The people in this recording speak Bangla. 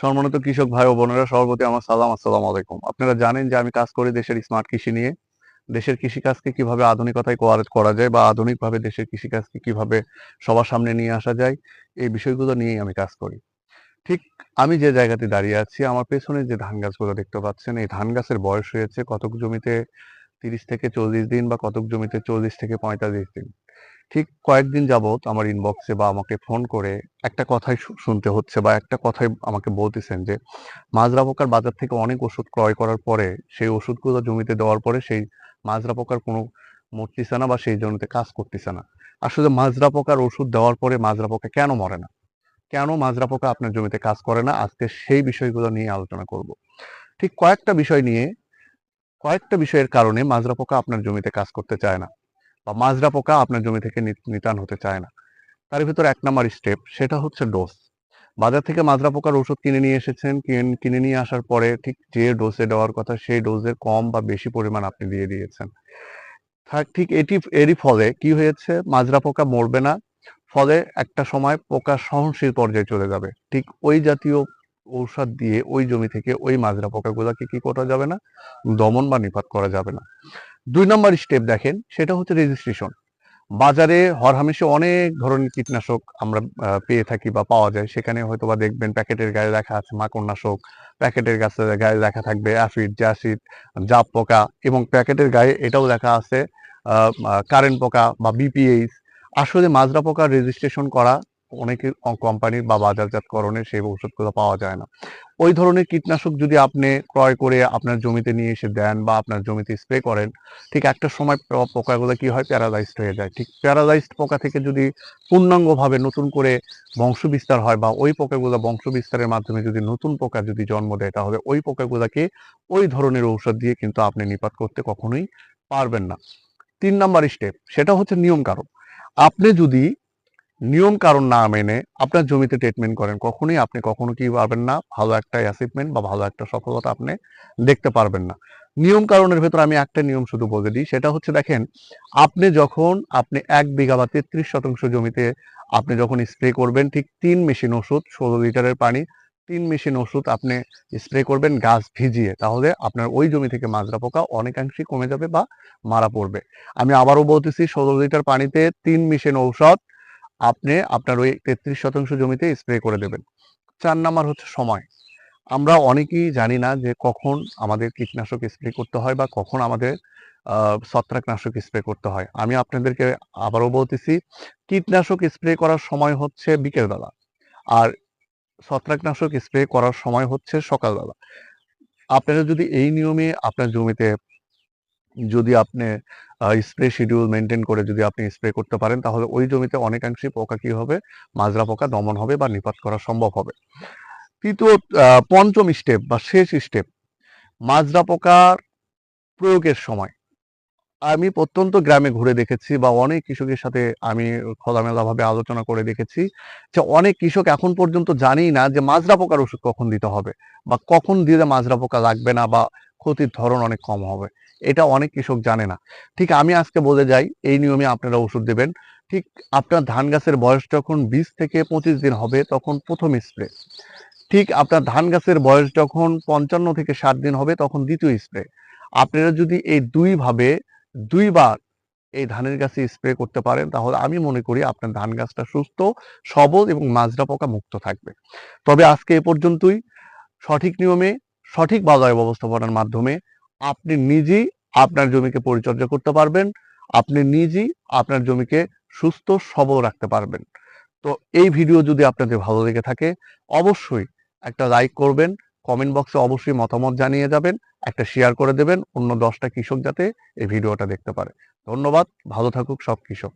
সম্মানিত কৃষক ভাই ও বোনেরা সর্বপ্রতি আমার সালাম, আসসালামু আলাইকুম। আপনারা জানেন যে আমি কাজ করি দেশের স্মার্ট কৃষি নিয়ে। দেশের কৃষিকাজকে কীভাবে আধুনিকতায় করা- করা যায় বা আধুনিকভাবে দেশের কৃষিকাজকে কীভাবে সবার সামনে নিয়ে আসা যায়, এই বিষয়গুলো নিয়েই আমি কাজ করি। ঠিক আমি যে জায়গাতে দাঁড়িয়ে আছি, আমার পেছনে যে ধান গাছগুলো দেখতে পাচ্ছেন, এই ধান গাছের বয়স হয়েছে কতক জমিতে তিরিশ থেকে চল্লিশ দিন বা কতক জমিতে চল্লিশ থেকে পঁয়তাল্লিশ দিন। ঠিক কয়েকদিন যাবত আমার ইনবক্সে বা আমাকে ফোন করে একটা কথাই শুনতে হচ্ছে বা একটা কথাই আমাকে বলতেছেন যে মাজরা পোকার বাজার থেকে অনেক ওষুধ ক্রয় করার পরে, সেই ওষুধগুলো জমিতে দেওয়ার পরে সেই মাজরা পোকার কোনো মরতেছে না বা সেই জমিতে কাজ করতেছে না। আসলে মাজরা পোকার ওষুধ দেওয়ার পরে মাজরা পোকা কেন মরে না? কেন মাজরা পোকা আপনার জমিতে কাজ করে না? আজকে সেই বিষয়গুলো নিয়ে আলোচনা করব। ঠিক কয়েকটা বিষয় নিয়ে, কয়েকটা বিষয়ের কারণে মাজরা পোকা আপনার জমিতে কাজ করতে চায় না। বা মাজরা পোকা আপনার জমি থেকে নিতান হতে চায় না। তার ভিতরে এক নাম্বার স্টেপ সেটা হচ্ছে ডোজ বাজার থেকে মাজরা পোকার ওষুধ কিনে নিয়ে এসেছেন, কিন- নিয়ে আসার পরে ঠিক যে ডোজে দেওয়ার কথা সেই ডোজের কম বা বেশি পরিমাণ আপনি দিয়ে দিয়েছেন। ঠিক এটি, এরই ফলে কি হয়েছে? মাজরা পোকা মরবে না, ফলে একটা সময় পোকা সহনশীল পর্যায়ে চলে যাবে। ঠিক ওই জাতীয় ঔষধ দিয়ে ওই জমি থেকে ওই মাজরা পোকাগুলোকে কি করা যাবে না? দমন বা নিপাত করা যাবে না। দুই নম্বর স্টেপ দেখেন, সেটা হচ্ছে রেজিস্ট্রেশন বাজারে হরহামেশে অনেক ধরনের কীটনাশক আমরা পেয়ে থাকি বা পাওয়া যায়। সেখানে হয়তো বা দেখবেন প্যাকেটের গায়ে লেখা আছে মাকড়নাশক, প্যাকেটের গাছে গায়ে লেখা থাকবে অ্যাসিড জ্যাসিড জাপ পোকা এবং প্যাকেটের গায়ে এটাও লেখা আছে কারেন্ট পোকা বা বিপিএইচ আসলে মাজরা পোকা রেজিস্ট্রেশন করা অনেক কোম্পানির বা বাজারজাতকরণের সেই ওষুধগুলো পাওয়া যায় না। ওই ধরনের কীটনাশক যদি আপনি ক্রয় করে আপনার জমিতে নিয়ে এসে দেন বা আপনার জমিতে স্প্রে করেন, ঠিক একটা সময় পোকাগুলো কি হয়? প্যারালাইজড হয়ে যায়। ঠিক প্যারালাইজড পোকা থেকে যদি পূর্ণাঙ্গভাবে নতুন করে বংশ বিস্তার হয় বা ওই পোকাগুলো বংশ বিস্তারের মাধ্যমে যদি নতুন পোকা যদি জন্ম দেয়, তাহলে ওই পোকাগুলোকে ওই ধরনের ঔষধ দিয়ে কিন্তু আপনি নিপাত করতে কখনোই পারবেন না। তিন নাম্বার স্টেপ সেটা হচ্ছে নিয়ম কারণ আপনি যদি নিয়ম কারণ না মেনে আপনার জমিতে ট্রিটমেন্ট করেন, কখনোই আপনি কখনো কি পারবেন না, ভালো একটা অ্যাচিভমেন্ট বা ভালো একটা সফলতা আপনি দেখতে পারবেন না। নিয়ম কারণের ভেতর আমি একটা নিয়ম শুধু বলে দিই, সেটা হচ্ছে দেখেন, আপনি যখন, আপনি এক বিঘা বা তেত্রিশ শতাংশ জমিতে আপনি যখন স্প্রে করবেন, ঠিক তিন মেশিন ওষুধ, ষোলো লিটারের পানি, তিন মেশিন ওষুধ আপনি স্প্রে করবেন গাছ ভিজিয়ে, তাহলে আপনার ওই জমি থেকে মাজরা পোকা অনেকাংশেই কমে যাবে বা মারা পড়বে। আমি আবারও বলতেছি, ষোলো লিটার পানিতে তিন মেশিন ঔষধ আপনি আপনার ওই তেত্রিশ শতাংশ জমিতে স্প্রে করে দেবেন। চার নাম্বার হচ্ছে সময়। আমরা অনেকেই জানি না যে কখন আমাদের কীটনাশক স্প্রে করতে হয় বা কখন আমাদের ছত্রাকনাশক স্প্রে করতে হয়। আমি আপনাদেরকে আবারও বলতেছি, কীটনাশক স্প্রে করার সময় হচ্ছে বিকেলবেলা আর ছত্রাকনাশক স্প্রে করার সময় হচ্ছে সকালবেলা। আপনারা যদি এই নিয়মে আপনার জমিতে যদি আপনি স্প্রে শিডিউল মেনটেন করে যদি আপনি স্প্রে করতে পারেন, তাহলে ওই জমিতে অনেকাংশেই পোকা কি হবে? মাজরা পোকা দমন হবে বা নিপাত করা সম্ভব হবে। তৃতীয় পঞ্চম স্টেপ বা শেষ স্টেপ মাজরা পোকার প্রয়োগের সময়। আমি প্রত্যন্ত গ্রামে ঘুরে দেখেছি বা অনেক কৃষকের সাথে আমি খোলামেলা ভাবে আলোচনা করে দেখেছি যে অনেক কৃষক এখন পর্যন্ত জানেই না যে মাজরা পোকার ওষুধ কখন দিতে হবে বা কখন দিলে মাজরা পোকা লাগবে না বা ক্ষতির ধরন অনেক কম হবে। এটা অনেক কৃষক জানে না। ঠিক আমি আজকে বলে যাই, এই নিয়মে আপনারা ওষুধ দেবেন। ঠিক আপনার ধান গাছের বয়স যখন বিশ থেকে পঁচিশ দিন হবে, তখন প্রথম স্প্রে ঠিক আপনার ধান গাছের বয়স যখন পঞ্চান্ন থেকে ষাট দিন হবে, তখন দ্বিতীয় স্প্রে আপনারা যদি এই দুই ভাবে দুইবার এই ধানের গাছে স্প্রে করতে পারেন, তাহলে আমি মনে করি আপনার ধান গাছটা সুস্থ, সবল এবং মাজরা পোকা মুক্ত থাকবে। তবে আজকে এ পর্যন্তই। সঠিক নিয়মে, সঠিক বাজার ব্যবস্থাপনার মাধ্যমে আপনি নিজেই আপনার জমিকে পরিচর্যা করতে পারবেন। আপনি নিজেই আপনার জমিকে সুস্থ, সবল রাখতে পারবেন। তো এই ভিডিও যদি আপনাদের ভালো লেগে থাকে, অবশ্যই একটা লাইক করবেন কমেন্ট বক্সে অবশ্যই মতামত জানিয়ে যাবেন, একটা শেয়ার করে দেবেন অন্য দশটা কৃষক যাতে এই ভিডিওটা দেখতে পারে। ধন্যবাদ, ভালো থাকুক সব কৃষক।